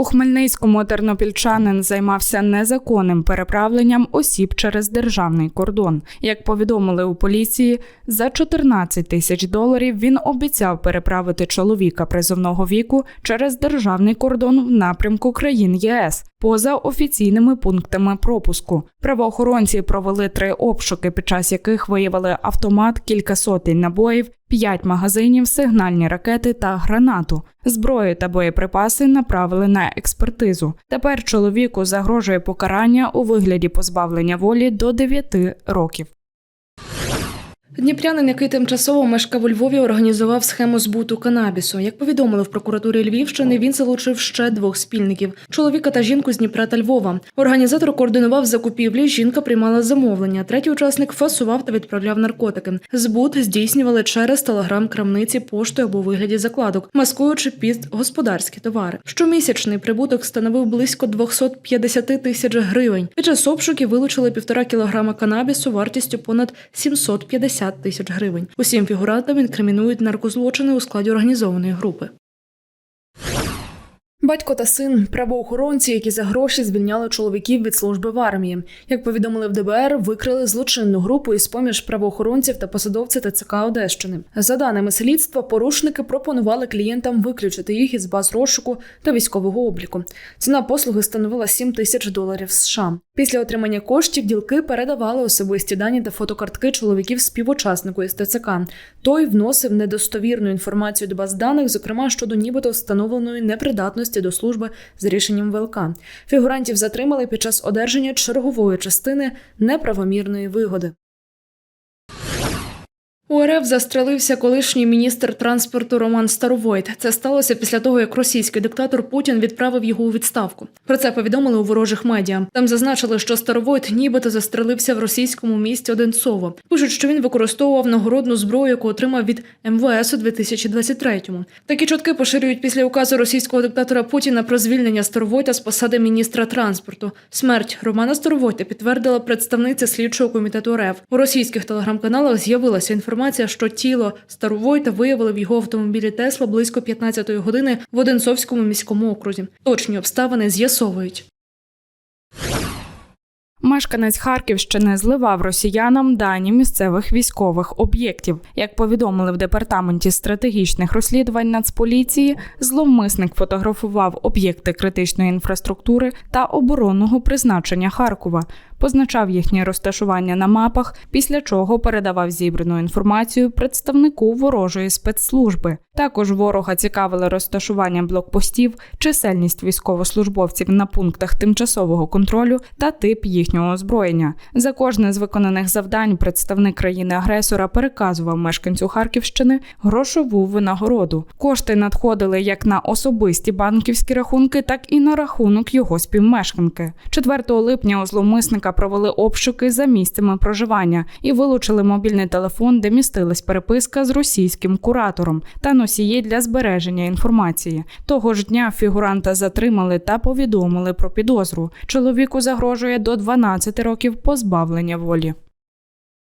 У Хмельницькому тернопільчанин займався незаконним переправленням осіб через державний кордон. Як повідомили у поліції, за 14 тисяч доларів він обіцяв переправити чоловіка призовного віку через державний кордон в напрямку країн ЄС поза офіційними пунктами пропуску. Правоохоронці провели три обшуки, під час яких виявили автомат, кілька сотень набоїв, п'ять магазинів, сигнальні ракети та гранату. Зброю та боєприпаси направили на експертизу. Тепер чоловіку загрожує покарання у вигляді позбавлення волі до 9 років. Дніпрянин, який тимчасово мешкав у Львові, організував схему збуту канабісу. Як повідомили в прокуратурі Львівщини, він залучив ще двох спільників чоловіка та жінку з Дніпра та Львова. Організатор координував закупівлі. Жінка приймала замовлення. Третій учасник фасував та відправляв наркотики. Збут здійснювали через телеграм-крамниці поштою або вигляді закладок, маскуючи під господарські товари. Щомісячний прибуток становив близько 250 тисяч гривень. Під час обшуків вилучили півтора кілограма канабісу вартістю понад 750 тисяч гривень. Усім фігурантам інкримінують наркозлочини у складі організованої групи. Батько та син правоохоронці, які за гроші звільняли чоловіків від служби в армії. Як повідомили в ДБР, викрили злочинну групу із поміж правоохоронців та посадовців ТЦК Одещини. За даними слідства, порушники пропонували клієнтам виключити їх із баз розшуку та військового обліку. Ціна послуги становила 7 тисяч доларів США. Після отримання коштів ділки передавали особисті дані та фотокартки чоловіків співучаснику із ТЦК. Той вносив недостовірну інформацію до баз даних, зокрема щодо нібито встановленої непридатності до служби з рішенням ВЛК. Фігурантів затримали під час одержання чергової частини неправомірної вигоди. У РФ застрелився колишній міністр транспорту Роман Старовойт. Це сталося після того, як російський диктатор Путін відправив його у відставку. Про це повідомили у ворожих медіа. Там зазначили, що Старовойт нібито застрелився в російському місті Одинцово. Пишуть, що він використовував нагородну зброю, яку отримав від МВС у 2023-му. Такі чутки поширюють після указу російського диктатора Путіна про звільнення Старовойта з посади міністра транспорту. Смерть Романа Старовойта підтвердила представниця слідчого комітету РФ. У російських телеграм-каналах з'явилася інформація, що тіло Старовойта виявили в його автомобілі Тесла близько 15-ї години в Одинцовському міському окрузі. Точні обставини з'ясовують. Мешканець Харківщини зливав росіянам дані місцевих військових об'єктів. Як повідомили в департаменті стратегічних розслідувань Нацполіції, зловмисник фотографував об'єкти критичної інфраструктури та оборонного призначення Харкова, позначав їхнє розташування на мапах, після чого передавав зібрану інформацію представнику ворожої спецслужби. Також ворога цікавили розташування блокпостів, чисельність військовослужбовців на пунктах тимчасового контролю та тип їхнього озброєння. За кожне з виконаних завдань представник країни-агресора переказував мешканцю Харківщини грошову винагороду. Кошти надходили як на особисті банківські рахунки, так і на рахунок його співмешканки. 4 липня у зловмисника провели обшуки за місцями проживання і вилучили мобільний телефон, де містилась переписка з російським куратором та носії для збереження інформації. Того ж дня фігуранта затримали та повідомили про підозру. Чоловіку загрожує до 12 років позбавлення волі.